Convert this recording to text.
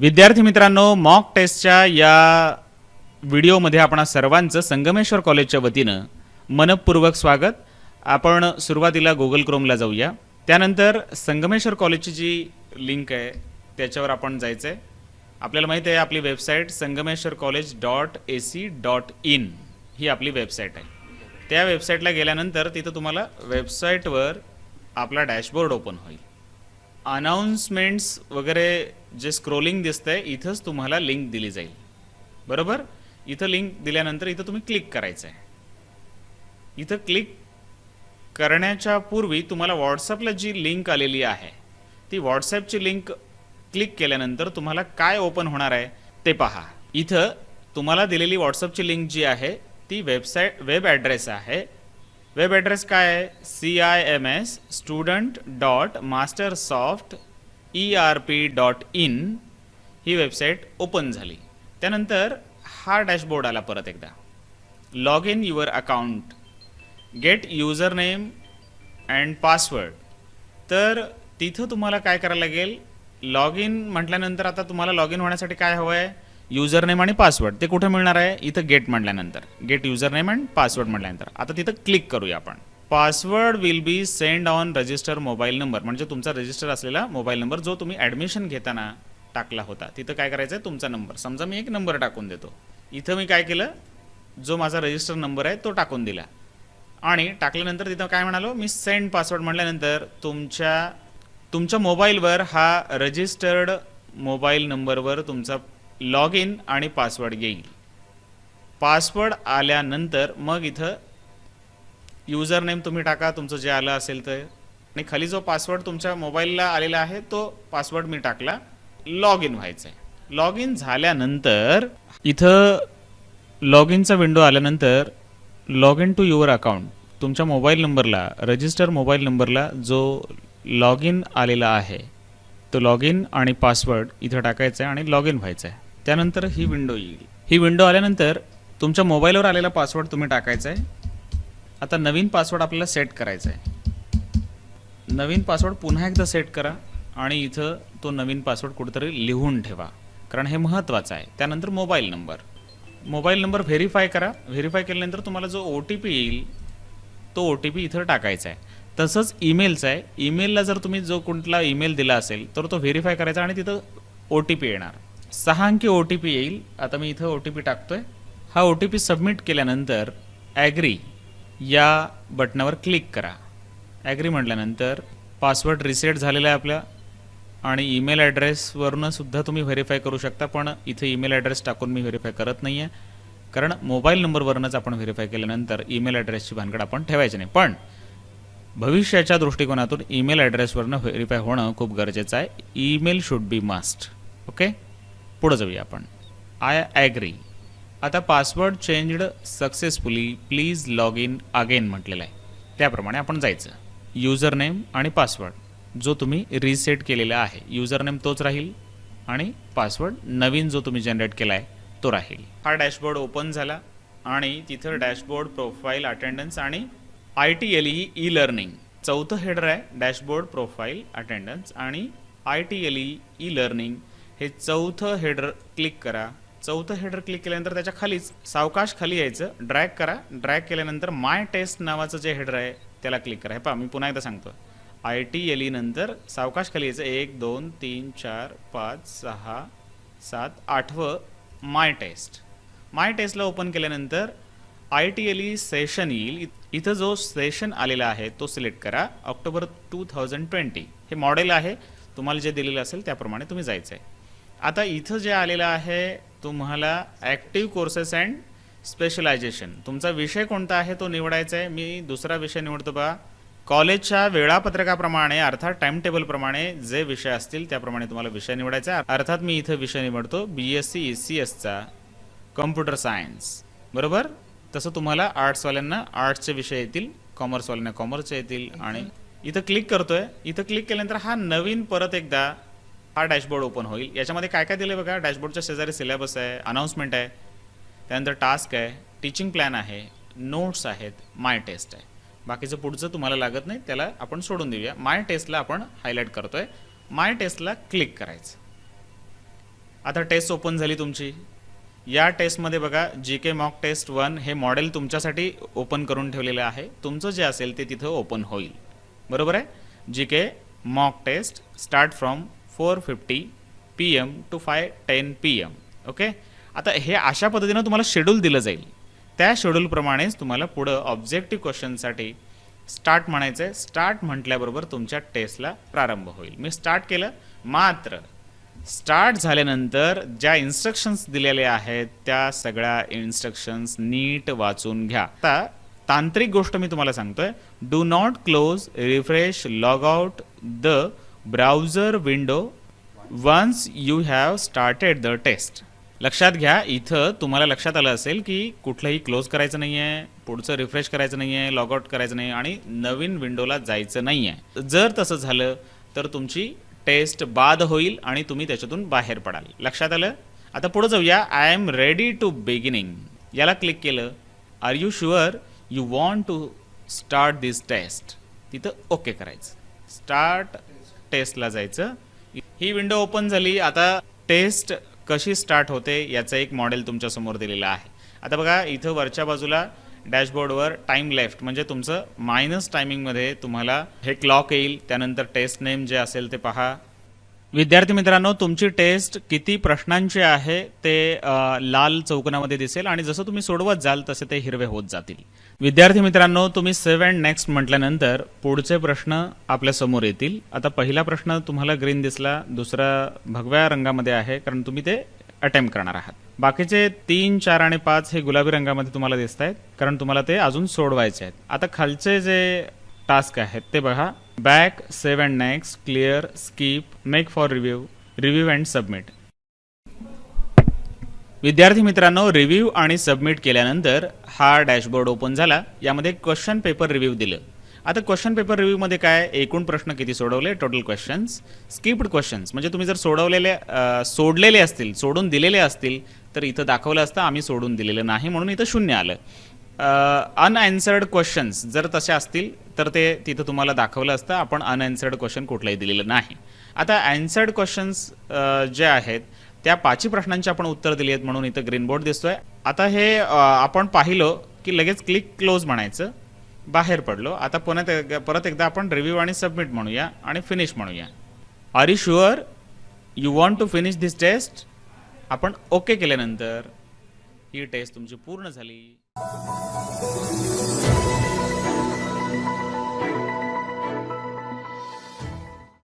विद्यार्थी मित्रांनो मॉक टेस्टच्या या व्हिडिओमध्ये आपणा सर्वांचं संगमेश्वर कॉलेजच्या वतीनं मनपूर्वक स्वागत. आपण सुरुवातीला गुगल क्रोमला जाऊया. त्यानंतर संगमेश्वर कॉलेजची जी लिंक आहे त्याच्यावर आपण जायचं आहे आपल्याला माहिती आहे आपली website Sangameshwar college dot A C dot in ही आपली वेबसाईट आहे. त्या वेबसाईटला गेल्यानंतर तिथं तुम्हाला वेबसाईटवर आपला डॅशबोर्ड ओपन होईल. अनाऊन्समेंट्स वगैरे जे स्क्रोलिंग दिसतंय इथंच तुम्हाला लिंक दिली जाईल. बरोबर? इथं लिंक दिल्यानंतर इथं तुम्ही क्लिक करायचं आहे इथं क्लिक करण्याच्या पूर्वी तुम्हाला व्हॉट्सअपला जी लिंक आलेली आहे ती व्हॉट्सॲपची लिंक क्लिक केल्यानंतर तुम्हाला काय ओपन होणार आहे ते पहा. इथं तुम्हाला दिलेली व्हॉट्सअपची लिंक जी आहे ती वेबसाईट वेब ॲड्रेस आहे. वेब ॲड्रेस काय आहे? C I M S student dot master soft E R P dot in he website open झाली. त्यानंतर हा डॅशबोर्ड आला परत एकदा. Log in your account get user name and password तर तिथं तुम्हाला काय करायला लागेल? लॉग इन म्हटल्यानंतर आता तुम्हाला लॉग इन होण्यासाठी काय हवं आहे युजर नेम आणि पासवर्ड ते कुठे मिळणार आहे? इथं गेट म्हटल्यानंतर. Get user name and password म्हटल्यानंतर. आता तिथं क्लिक करूया आपण. Password will be send on register mobile number म्हणजे तुमचा रजिस्टर असलेला मोबाईल नंबर जो तुम्ही ॲडमिशन घेताना टाकला होता तिथं काय करायचं आहे तुमचा नंबर समजा मी एक नंबर टाकून देतो. इथं मी काय केलं? जो माझा रजिस्टर नंबर आहे तो टाकून दिला. आणि टाकल्यानंतर तिथं काय म्हणालो? मी सेंड पासवर्ड म्हटल्यानंतर तुमच्या तुमच्या मोबाईलवर हा रजिस्टर्ड मोबाईल नंबरवर तुमचा लॉग इन आणि पासवर्ड येईल. पासवर्ड आल्यानंतर मग इथं युजर नेम तुम्ही टाका तुमचं जे आलं असेल तर आणि खाली जो पासवर्ड तुमच्या मोबाईलला आलेला आहे तो पासवर्ड मी टाकला. लॉग इन व्हायचं आहे लॉग इन झाल्यानंतर इथं लॉग इनचा विंडो आल्यानंतर log in to your account. तुमच्या मोबाईल नंबरला रजिस्टर मोबाईल नंबरला जो लॉग इन आलेला आहे तो लॉग इन आणि पासवर्ड इथं टाकायचा आहे आणि लॉग इन व्हायचं आहे त्यानंतर ही विंडो येईल. ही विंडो आल्यानंतर तुमच्या मोबाईलवर आलेला पासवर्ड तुम्ही टाकायचा आहे. आता नवीन पासवर्ड आपल्याला सेट करायचा आहे. नवीन पासवर्ड पुन्हा एकदा सेट करा आणि इथं तो नवीन पासवर्ड कुठेतरी लिहून ठेवा. कारण हे महत्त्वाचं आहे. त्यानंतर mobile number mobile number verify करा. व्हेरीफाय केल्यानंतर तुम्हाला जो ओ टी पी येईल तो ओ टी पी इथं टाकायचा आहे. तसंच ईमेलचा आहे. ईमेलला जर तुम्ही जो कुठला ईमेल दिला असेल तर तो व्हेरीफाय करायचा आणि तिथं ओ टी पी येणार. सहा अंकी ओ टी पी येईल. आता मी इथं ओ टी पी टाकतोय. हा ओ टी पी सबमिट केल्यानंतर ॲग्री या बटनावर क्लिक करा. ॲग्री म्हटल्यानंतर पासवर्ड रिसेट झालेला आहे आपल्या आणि ईमेल ॲड्रेसवरून सुद्धा तुम्ही व्हेरीफाय करू शकता पण इथे ईमेल ॲड्रेस टाकून मी व्हेरीफाय करत नाही आहे कारण मोबाईल नंबरवरूनच आपण व्हेरीफाय केल्यानंतर ईमेल ॲड्रेसची भानगड आपण ठेवायची नाही. पण भविष्याच्या दृष्टिकोनातून ईमेल ॲड्रेसवरनं व्हेरीफाय होणं खूप गरजेचं आहे. Email should be must okay पुढं जाऊया आपण. आय ॲग्री आता password changed successfully please log in again म्हटलेलं आहे. त्याप्रमाणे आपण जायचं. युजर नेम आणि पासवर्ड जो तुम्ही रिसेट केलेला आहे. युजर नेम तोच राहील आणि पासवर्ड नवीन जो तुम्ही जनरेट केला आहे तो राहील. हा डॅशबोर्ड ओपन झाला आणि तिथं डॅशबोर्ड प्रोफाईल अटेंडन्स आणि I T L E e learning चौथं हेडर आहे डॅशबोर्ड प्रोफाईल अटेंडन्स आणि I T L E e learning हे चौथं हेडर क्लिक करा. चौथं हेडर क्लिक केल्यानंतर त्याच्या खालीच सावकाश खाली यायचं. ड्रॅग करा. ड्रॅग केल्यानंतर माय टेस्ट नावाचं जे हेडर आहे त्याला क्लिक करा. हे पहा मी पुन्हा एकदा सांगतो. आय टी एल नंतर सावकाश खाली यायचं. एक दोन तीन चार पाच सहा सात आठवं माय टेस्ट माय टेस्टला ओपन केल्यानंतर I T L E session येईल. इथं जो सेशन आलेला आहे तो सिलेक्ट करा. ऑक्टोबर टू थाउजंड ट्वेंटी हे मॉडेल आहे. तुम्हाला जे दिलेलं असेल त्याप्रमाणे तुम्ही जायचं आहे आता इथं जे आलेलं आहे तुम्हाला ॲक्टिव्ह कोर्सेस अँड स्पेशलायझेशन तुमचा विषय कोणता आहे तो निवडायचा आहे. मी दुसरा विषय निवडतो बा. कॉलेजच्या वेळापत्रकाप्रमाणे अर्थात टाइम टेबलप्रमाणे जे विषय असतील त्याप्रमाणे तुम्हाला विषय निवडायचा आहे. अर्थात मी इथं विषय निवडतो B S C E C एसचा computer science बरोबर? तसं तुम्हाला आर्ट्सवाल्यांना आर्ट्सचे विषय येतील कॉमर्सवाल्यांना कॉमर्सचे येतील आणि इथं क्लिक करतोय. इथं क्लिक केल्यानंतर हा नवीन परत एकदा हा डॅशबोर्ड ओपन होईल. याच्यामध्ये काय काय दिलं बघा? डॅशबोर्डच्या शेजारी सिलेबस आहे अनाऊन्समेंट आहे त्यानंतर टास्क आहे टीचिंग प्लॅन आहे नोट्स आहेत माय टेस्ट आहे. बाकीचं पुढचं तुम्हाला लागत नाही त्याला आपण सोडून देऊया. माय टेस्टला आपण हायलाईट करतोय. माय टेस्टला क्लिक करायचं. आता टेस्ट ओपन झाली तुमची. या टेस्टमध्ये बघा G K mock test one हे मॉडेल तुमच्यासाठी ओपन करून ठेवलेलं आहे. तुमचं जे असेल ते तिथं ओपन होईल. बरोबर आहे? G K mock test start from four fifty P M to five ten P M. Okay आता हे अशा पद्धतीनं तुम्हाला शेड्यूल दिलं जाईल. त्या शेड्यूलप्रमाणेच तुम्हाला पुढं ऑब्जेक्टिव्ह क्वेश्चनसाठी स्टार्ट म्हणायचं आहे स्टार्ट म्हटल्याबरोबर तुमच्या टेस्टला प्रारंभ होईल. मी स्टार्ट केलं मात्र स्टार्ट झाल्यानंतर ज्या इन्स्ट्रक्शन्स दिलेल्या आहेत त्या सगळ्या इन्स्ट्रक्शन्स नीट वाचून घ्या. आता तांत्रिक गोष्ट मी तुम्हाला सांगतोय. Do not close refresh log out the browser window once you have started the test लक्षात घ्या इथं तुम्हाला लक्षात आलं असेल की कुठलंही क्लोज करायचं नाही आहे पुढचं रिफ्रेश करायचं नाही आहे लॉग आउट करायचं नाही आणि नवीन विंडोला जायचं नाही आहे जर तसं झालं तर तुमची टेस्ट बाद होईल आणि तुम्ही त्याच्यातून बाहेर पडाल. लक्षात आलं? आता पुढे जाऊया. I am ready to beginning याला क्लिक केलं. Are you sure you want to start this test तिथं ओके करायचं. स्टार्ट टेस्टला जायचं. ही विंडो ओपन झाली. आता टेस्ट कशी स्टार्ट होते याचं एक मॉडेल तुमच्यासमोर दिलेलं आहे. आता बघा इथं वरच्या बाजूला डॅशबोर्डवर टाईम लेफ्ट म्हणजे तुमचं मायनस टायमिंगमध्ये तुम्हाला हे क्लॉक येईल. त्यानंतर टेस्ट नेम जे असेल ते पहा. विद्यार्थी मित्रांनो तुमची टेस्ट किती प्रश्नांची आहे ते लाल चौकोनामध्ये दिसेल आणि जसं तुम्ही सोडवत जाल तसे ते हिरवे होत जातील. विद्यार्थी मित्रांनो तुम्ही सेव्ह अँड नेक्स्ट म्हटल्यानंतर पुढचे प्रश्न आपल्यासमोर येतील. आता पहिला प्रश्न तुम्हाला ग्रीन दिसला दुसरा भगव्या रंगामध्ये आहे कारण तुम्ही ते अटेम्प्ट करणार आहात. बाकीचे तीन चार आणि पाच हे गुलाबी रंगामध्ये तुम्हाला दिसत आहेत कारण तुम्हाला ते अजून सोडवायचे आहेत. आता खालचे जे टास्क आहेत ते बघा. Back save and next clear skip make for review review and submit विद्यार्थी मित्रांनो रिव्ह्यू आणि सबमिट केल्यानंतर हा डॅशबोर्ड ओपन झाला. यामध्ये क्वेश्चन पेपर रिव्ह्यू दिलं. आता क्वेश्चन पेपर रिव्ह्यूमध्ये काय? एकूण प्रश्न किती सोडवले? टोटल क्वेश्चन्स स्किप्ड क्वेश्चन्स म्हणजे तुम्ही जर सोडवलेले सोडलेले असतील सोडून दिलेले असतील तर इथं दाखवलं असतं आम्ही सोडून दिलेलं नाही म्हणून इथं शून्य आलं. अनअन्सर्ड क्वेश्चन्स जर तसे असतील तर ते तिथं तुम्हाला दाखवलं असतं आपण अनअन्सर्ड क्वेश्चन कुठलंही दिलेलं नाही. आता अन्सर्ड क्वेश्चन्स जे आहेत त्या पाचही प्रश्नांची आपण उत्तर दिली आहेत म्हणून इथं ग्रीन बोर्ड दिसतोय. आता हे आपण पाहिलं की लगेच क्लिक क्लोज म्हणायचं बाहेर पडलो. आता पुन्हा ते- परत एकदा आपण रिव्ह्यू आणि सबमिट म्हणूया आणि फिनिश म्हणूया. Are you sure you want to finish this test आपण ओके केल्यानंतर ही टेस्ट तुमची पूर्ण झाली.